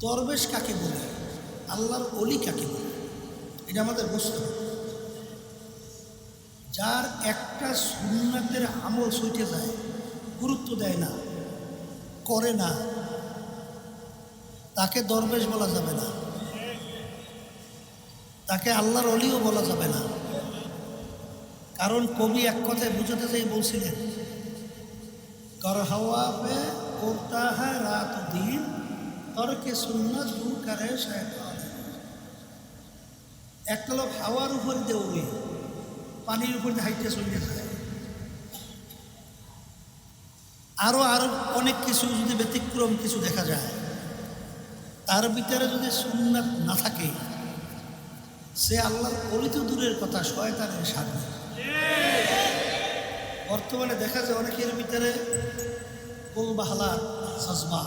দরবেশ কাকে বলে? আল্লাহর অলি কাকে বলে? এটা আমাদের বুঝতে হবে। যার একটা সুন্নাতের আমল সইটে যায়, গুরুত্ব দেয় না, করে না, তাকে দরবেশ বলা যাবে না। তাকে আল্লাহর অলিও বলা যাবে না। কারণ কবি এক কথায় বুঝাতে চাই বলছিলেন, কর হাওয়া পে করতা হ্যাঁ রাত দিন তরকে সুন্নত দু করে শয়তান। একটা লোক হাওয়ার উপর দিয়ে উড়ে, পানির উপর হাইটে চলে যায়। আরও অনেক কিছু যদি ব্যতিক্রম কিছু দেখা যায়, তার ভিতরে যদি সুন্নাত না থাকে, সে আল্লাহর অলিত দূরের কথা শয়তানের সামনে। বর্তমানে দেখা যায় অনেকের ভিতরে গোলবাহালা সাজবা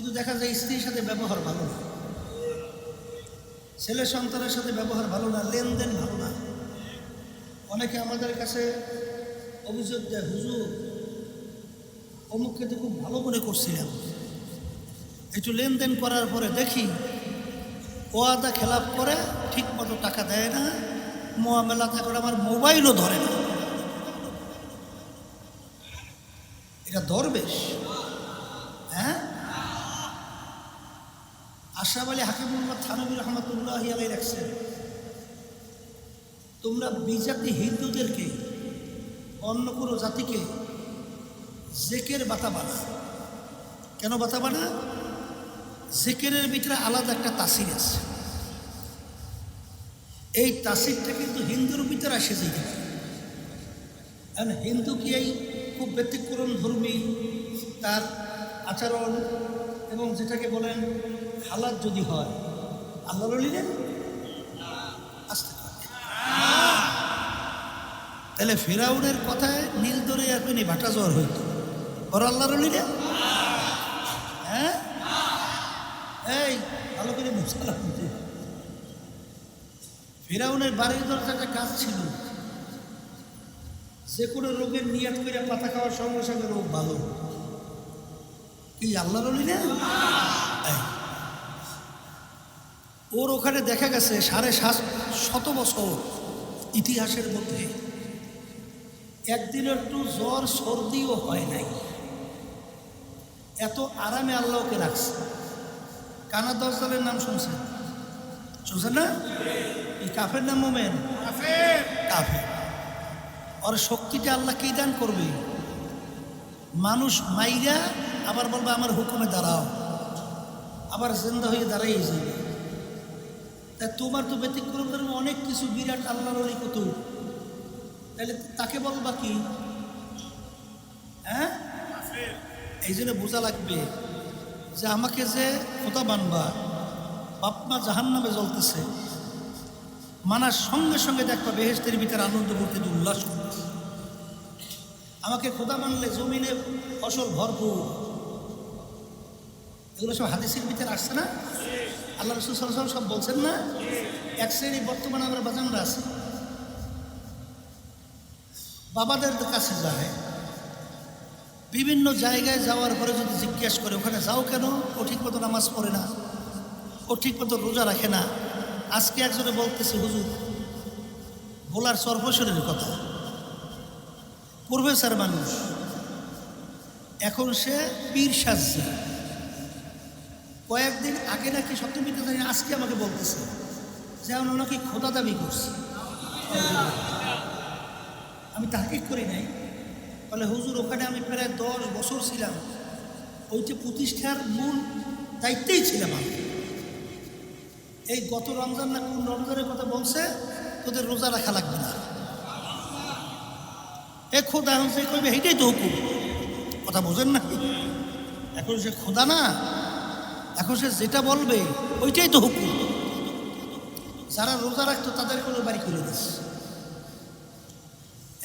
কিন্তু দেখা যায় স্ত্রীর সাথে ব্যবহার ভালো না। ছেলে সন্তানের সাথে ব্যবহার ভালো না, লেনদেন ভালো না। অনেকে আমাদের কাছে অভিযোগ দেয়, হুজুর, অমুককে তো খুব ভালো মনে করছিলাম একটু লেনদেন করার পরে দেখি ওয়াদা খেলাপ করে ঠিক মতো টাকা দেয় না, মোয়ামেলা থাকলে আমার মোবাইলও ধরে না। এটা দরবেশ হ্যাঁ আশরাফ আলী হাকিমুল্লাহ থানবী রহমতুল্লাহ আলাই রাখছেন, তোমরা বিজাতি হিন্দুদেরকে, অন্য কোনো জাতিকে জেকের বাতা বানা। কেন বাতা বানা? জেকেরের ভিতরে আলাদা একটা তাসির আছে। এই তাসিরটা কিন্তু হিন্দুর ভিতরে আসে যেতে কারণ হিন্দু কি এই খুব ব্যতিক্রম ধর্মী তার আচরণ এবং যেটাকে বলেন হালাত যদি হয় আল্লাহ নিলেন আসতে তাহলে ফেরাউনের কথায় নীল ধরে এখনই ভাটা জ্বর হইত। বড় আল্লাহর নিলেন হ্যাঁ? এই, ভালো করে মুসালাম ফেরাউনের বাড়ির দরজাটা কাজ ছিল। যে কোনো রোগের নিয়াত করে পাতা খাওয়ার সঙ্গে সঙ্গে রোগ ভালো। কি, আল্লাহর এই। ওর ওখানে দেখা গেছে সাড়ে সাত শত বছর ইতিহাসের মধ্যে। একদিন একটু জ্বর সর্দিও হয় নাই। এত আরামে আল্লাহকে রাখছে। কানা দশ দলের নাম শুনছেন? শুনছেন না? এই কাফের নাম মোমেন? কাফের। ওর শক্তিটা আল্লাহ কি দান করবে? মানুষ মাইরা আবার বলবে আমার হুকুমে দাঁড়াও। আবার জিন্দা হয়ে দাঁড়াই যাবে। তা তোমার তো ব্যতিক্রম ধর্মে অনেক কিছু বিরাট আল্লাহর অলি কত তাহলে তাকে বলবা কি হ্যাঁ? এই জন্য বোঝা লাগবে যে আমাকে যে খোদা বানবা বাপ মা জাহান নামে জ্বলতেছে, মানার সঙ্গে সঙ্গে দেখবা বেহেস্তের ভিতরে আনন্দ করতে উল্লাস করতেছে। আমাকে খোদা মানলে জমিনে ফসল ভরপুর। এগুলো সব হাদিসের ভিতরে আসছে না? আল্লাহ রসুল সাল্লাম সব বলছেন না? এক শ্রেণি বর্তমানে আমরা বাজানরা আছি। বাবাদের কাছে যায়। বিভিন্ন জায়গায় যাওয়ার পরে যদি জিজ্ঞেস করে, ওখানে যাও কেন? ও ঠিক মতো নামাজ পড়ে না। ও ঠিক মতো রোজা রাখে না। আজকে একজনে বলতেছে, হুজুর, ভোলার সর্বশরীর কথা। প্রফেসর মানুষ, এখন সে পীর সাজছে। কয়েকদিন আগে নাকি সপ্তমীতে জানি আজকে আমাকে বলতেছে যে আমি ওনাকে খোদা দাবি করছি। আমি তাকে করি নাই। বলে, হুজুর, ওখানে আমি প্রায় দশ বছর ছিলাম। ওইটা প্রতিষ্ঠার মূল দায়িত্বেই ছিলাম আমি। এই গত রমজান না কোন রমজানের কথা বলছে, তোদের রোজা রাখা লাগবে না। এ খোদা সে কইবে, এইটাই তো হুকুম। কথা বোঝেন না। এখন সে খোদা না এখন সে যেটা বলবে, ওইটাই তো হুকুম। যারা রোজা রাখতো, তাদের কোনো বাড়ি করে দিচ্ছে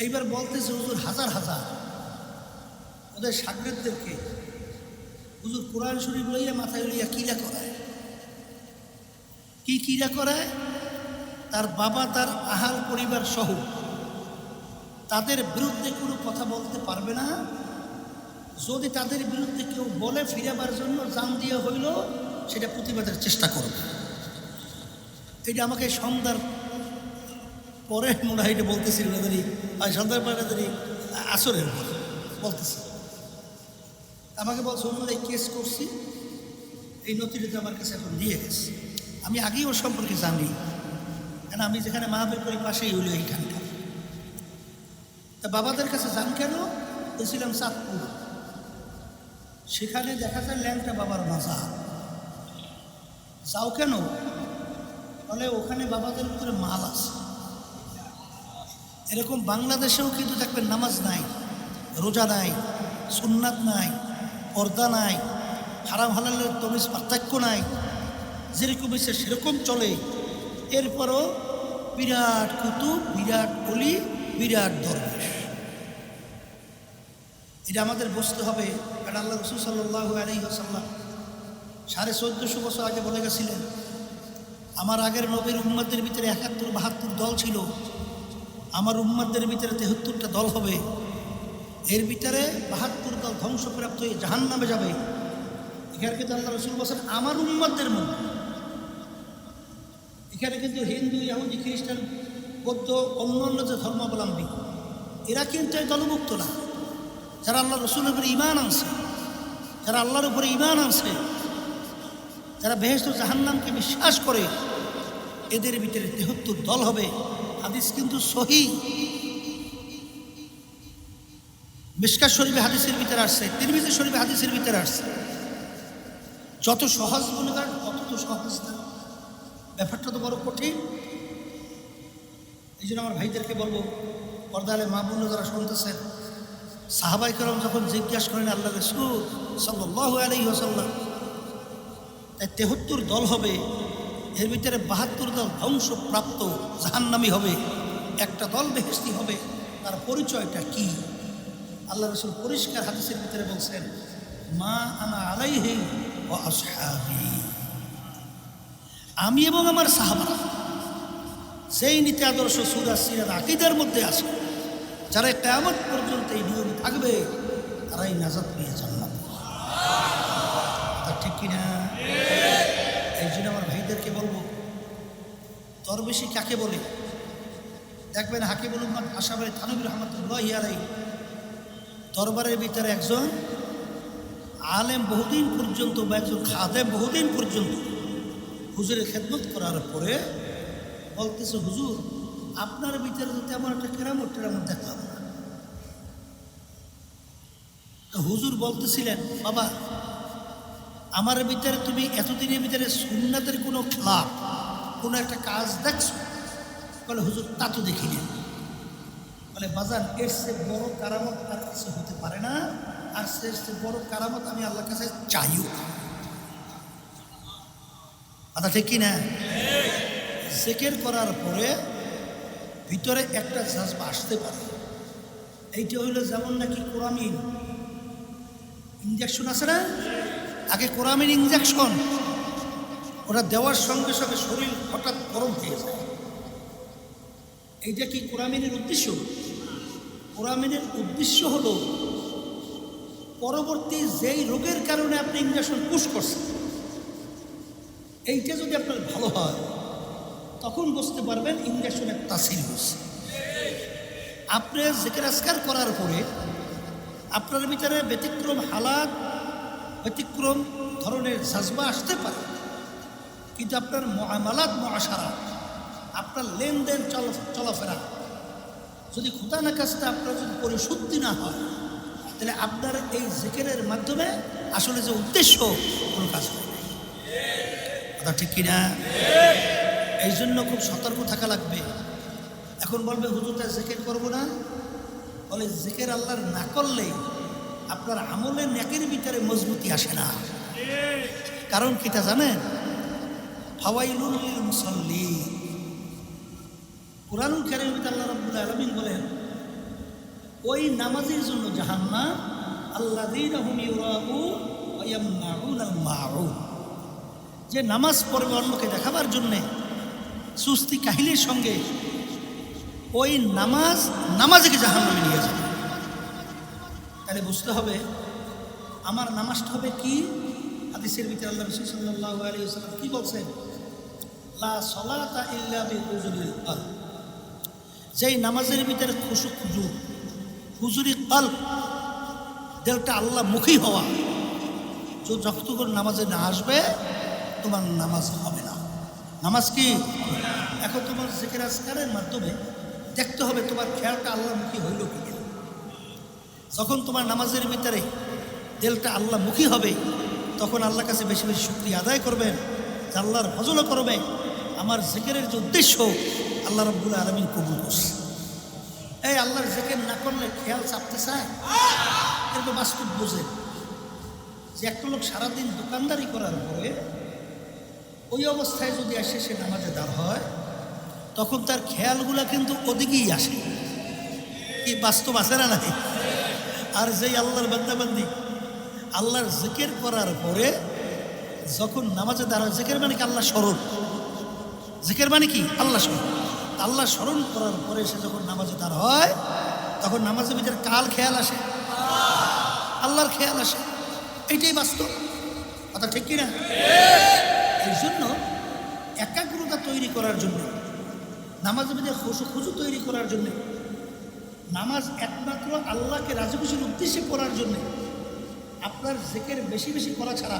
এইবার বলতেছে, হুজুর, হাজার হাজার। ওদের সাগরেদদেরকে হুজুর, কোরআন শরীফ লইয়া মাথায় লইয়া কিলা করায়? কি কিরা করায়? তার বাবা, তার আহাল পরিবার সহ তাদের বিরুদ্ধে কোনো কথা বলতে পারবে না। যদি তাদের বিরুদ্ধে কেউ বলে ফিরাবার জন্য জান দিয়ে হইল, সেটা প্রতিবাদের চেষ্টা করবে এটা আমাকে সন্ধ্যার পরে মনে হয় এটা বলতেছিল না জানি আর সন্ধ্যার পরে জানি আসরের পর বলতেছি আমাকে বলছে এই কেস করছি। এই নথিটা তো আমার কাছে এখন দিয়ে গেছে। আমি আগেই ওর সম্পর্কে জানি। কেন, আমি যেখানে মাহবের করি, পাশেই হইল এইখানটা। তা বাবাদের কাছে যান কেন? গেছিলাম চাঁদপুর। সেখানে দেখা যায় ল্যাংটা বাবার মাজা যাও কেন? বলে ওখানে বাবাদের ভিতরে মাল আছে। এরকম বাংলাদেশেও কিন্তু দেখবেন নামাজ নাই, রোজা নাই, সুন্নাত নাই, পর্দা নাই, হারাম হালালের তমিজ পার্থক্য নাই, যেরকম এসে সেরকম চলে। এরপরও বিরাট কুতুব, বিরাট অলি, বিরাট দরবেশ। এটা আমাদের বুঝতে হবে, কারণ আল্লাহ রসুল সাল্লাহ আলী আসাল্লাম সাড়ে চোদ্দশো বছর আগে বলে গেছিলেন, আমার আগের নবীর উম্মাদের ভিতরে একাত্তর, বাহাত্তর দল ছিল। আমার উম্মাদের ভিতরে তেহাত্তরটা দল হবে। এর ভিতরে বাহাত্তর দল ধ্বংসপ্রাপ্ত হয়ে জাহান নামে যাবে। এখানে কিন্তু আল্লাহ রসুল বলছেন, আমার উম্মাদের মধ্যে। এখানে কিন্তু হিন্দু, ইহুদি, খ্রিস্টান, বৌদ্ধ অন্য অন্য যে ধর্মাবলম্বী, এরা কিন্তু এই দলমুক্ত না। যারা আল্লাহ রসুলের উপরে ইমান আনছে, যারা আল্লাহর উপরে ইমান আনছে, যারা বেহেস্ত জাহান্নামকে বিশ্বাস করে, এদের ভিতরে তেহত্তর দল হবে। হাদিস কিন্তু সহি। মিসকার শরীফে হাদিসের ভিতরে আসছে তিরমিজের শরীফে হাদিসের ভিতরে আসছে। যত সহজ মনে করেন, তত তো সহজ না। ব্যাপারটা তো বড় কঠিন। এই জন্য আমার ভাইদেরকে বলব পর্দালে মা বোন যারা শুনতেছেন সাহাবাই করম যখন জিজ্ঞাসা করেন, আল্লাহ রসুল সাল্লাহ আলী তাই তেহত্তর দল হবে, এর ভিতরে বাহাত্তর দল ধ্বংসপ্রাপ্ত, জাহান্নামি হবে, একটা দল বেহেস্তি হবে, তার পরিচয়টা কি? আল্লাহ রসুল পরিষ্কার হাদিসের ভিতরে বলছেন, মা আনা আলাইহি ও আসহাবি। আমি এবং আমার সাহাবা সেই নীতি আদর্শ সুরা সিরাত আকিদার মধ্যে আছে যারা কেয়ামত পর্যন্ত এই নিয়ম থাকবে, তারাই নাজাত পেয়ে জান্নাত। তা ঠিক কিনা? এই জন্য আমার ভাইদেরকে বলব দরবেশি কাকে বলে? দেখবেন হাকিবুল উম্মাদ আশাবাই থানবির রহমতুল্লাহ আলাই দরবারের ভিতরে একজন আলেম বহুদিন পর্যন্ত বা একজন খাদেম বহুদিন পর্যন্ত হুজুরের খেদমত করার পরে বলতেছে, হুজুর, আপনার ভিতরে তো তেমন একটা কেরামত টেরামত দেখলাম না তো হুজুর বলতেছিলেন, বাবা, আমার ভিতরে তুমি এতদিনের ভিতরে সুন্নাতের কোনো খেলাপ কোনো একটা কাজ দেখছ? বলে, হুজুর, তা তো দেখিনি। বলে বাজার এর সে বড় কারামত আর কিছু হতে পারে না, আর সে সে বড় কারামত আমি আল্লাহর কাছে চাইও কথা ঠিক কিনা? জেকের করার পরে ভিতরে একটা জাজবা আসতে পারে। এইটা হইল যেমন নাকি কোরামিন ইঞ্জেকশন আছে না? আগে কোরামিন ইঞ্জেকশন ওটা দেওয়ার সঙ্গে সঙ্গে শরীর হঠাৎ গরম হয়ে যায়। এইটা কি কোরামিনের উদ্দেশ্য? কোরামিনের উদ্দেশ্য হলো, পরবর্তী যেই রোগের কারণে আপনি ইঞ্জেকশন পুশ করছেন, এইটা যদি আপনার ভালো হয়, তখন বুঝতে পারবেন ইঞ্জেকশনের তাসির হচ্ছে আপনি জেকের করার পরে আপনার ভিতরে ব্যতিক্রম হালাত, ব্যতিক্রম ধরনের সাজবা আসতে পারে। কিন্তু আপনার মহামালাত মহাসারা আপনার লেনদেন চল, চলাফেরা, যদি খোদা না কাজটা আপনার যদি পরিশুদ্ধি না হয়, তাহলে আপনার এই জেকেরের মাধ্যমে আসলে যে উদ্দেশ্য, কোনো কাজ না। কথা ঠিক কিনা এই জন্য খুব সতর্ক থাকা লাগবে। এখন বলবে হুজুরটা জেকের করব না? বলে জেকের আল্লাহর না করলে আপনার আমলের নেকের ভিতরে মজবুতি আসে না। কারণ কিটা জানেন? ফাওয়াইলুল লিল মুসাল্লি। কোরআনুল আল্লাহ রাব্বুল আলামিন বলেন, ওই নামাজের জন্য জাহান্না ওয়া যে নামাজ পড়বে অন্যকে দেখাবার জন্যে সুস্তি কাহিলের সঙ্গে ওই নামাজ, নামাজকে জাহান্নামে নিয়ে যাবে। তাহলে বুঝতে হবে, আমার নামাজটা হবে কি? হাদিসের ভিতরে আল্লাহ রসুল সাল্লাহ আলী সাল্লাম কি বলছেন? লা সলাতা ইল্লা বিহুজুরিল কলব। যেই নামাজের ভিতরে খুশু খুজুর হুজুরি কল দিলটা আল্লাহ মুখী হওয়া যতক্ষণ নামাজে না আসবে, তোমার নামাজ হবে না। নামাজ কি? এখন তোমার জেকের আজকারের মাধ্যমে দেখতে হবে তোমার খেয়ালটা আল্লাহমুখী হইল কি। যখন তোমার নামাজের ভিতরে দিলটা আল্লাহমুখী হবে, তখন আল্লাহর কাছে বেশি বেশি শুক্রিয়া আদায় করবেন, যে আল্লাহর ফজলও করবে। আমার জেকেরের যে উদ্দেশ্য, আল্লাহ রব্বুল আলমিন কবুল করছে। এই আল্লাহর জেকের না করলে খেয়াল চাপতে চায়? কিন্তু বাস্তব বোঝে যে একটা লোক সারাদিন দোকানদারি করার পরে ওই অবস্থায় যদি আসে সে নামাজে দাঁড় হয় তখন তার খেয়ালগুলা কিন্তু ওদিকেই আসে। কি বাস্তব আছে না নাই? আর যেই আল্লাহর বান্দাবান্দি আল্লাহর জিকের করার পরে যখন নামাজে দাঁড়ায় জিকের মানে কি? আল্লাহ স্মরণ। জিকের মানে কি? আল্লাহ স্মরণ। আল্লাহ স্মরণ করার পরে সে যখন নামাজে দাঁড় হয় তখন নামাজের ভিতরে কাল খেয়াল আসে? আল্লাহর খেয়াল আসে। এইটাই বাস্তব। কথা ঠিক কিনা? এই জন্য একাগ্রতা তৈরি করার জন্য নামাজের ভিতরে খুশু খুশু তৈরি করার জন্য, নামাজ একমাত্র আল্লাহকে রাজি খুশির উদ্দেশ্যে করার জন্য, আপনার জেকের বেশি বেশি করা ছাড়া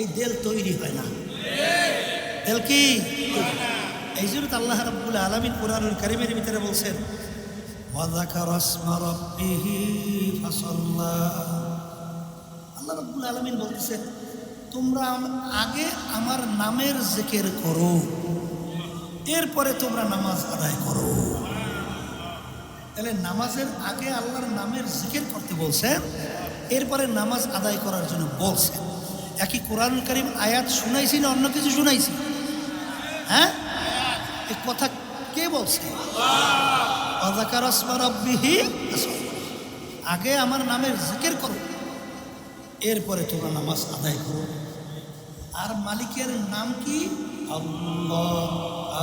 এই দেল তৈরি হয় না। দেল কি? এই জন্য তো আল্লাহ রাব্বুল আলামিন কোরআনুল কারিমের ভিতরে বলছেন আল্লাহ রাব্বুল আলামিন বলতেছে তোমরা আগে আমার নামের জিকির করো। এরপরে তোমরা নামাজ আদায় করো। তাহলে নামাজের আগে আল্লাহর নামের জিকির করতে বলছেন, এরপরে নামাজ আদায় করার জন্য বলছেন। একই কোরআন করিম আয়াত শুনাইছি না অন্য কিছু শুনাইছি? হ্যাঁ? এই কথা কে বলছে? আগে আমার নামের জিকির করো, এরপরে তোমরা নামাজ আদায় করো। আর মালিকের নাম কি? আল্লাহ। এই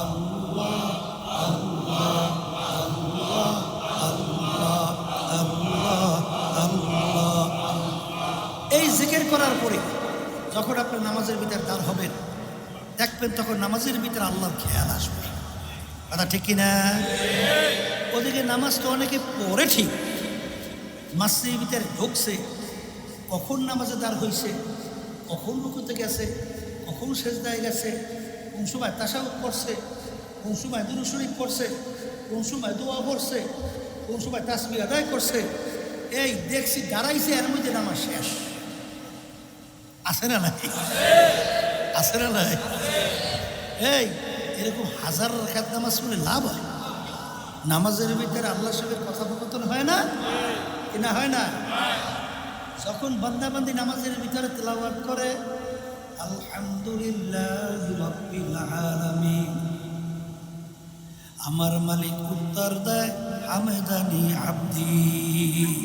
জিকির করার পরে যখন আপনি নামাজের ভিতরে দাঁড় হবেন দেখবেন তখন নামাজের ভিতরে আল্লাহর খেয়াল আসবে কথা ঠিক কিনা ওদিকে নামাজ তো অনেকে পড়ে ঠিক মাসের ভিতরে ঢুকছে কখন নামাজে দাঁড় হয়েছে কখন রুকুতে গেছে কখন সেজদায় গেছে কোন সময় তাসাউদ পড়ছে কোন সময় দুরু শরীফ পড়ছে কোন সময় দোয়া পড়ছে কোন সময় তাসবি আদায় করছে, এই দেখছি দাঁড়াইছে এর মধ্যে নামাজ শেষ। আছে না নাই? আছে না নাই? এই, এরকম হাজার রেখাত নামাজ শুনে লাভ হয়? নামাজের ভিতরে আল্লাহর সঙ্গে কথোপকথন হয় না? কি না হয় না? যখন বান্দাবান্দি নামাজের ভিতরে তেলাওয়াত করে আলহামদুলিল্লাহ রাব্বিল আলামিন। আমার মালিক উত্তর দেয় হামেদানি আব্দি।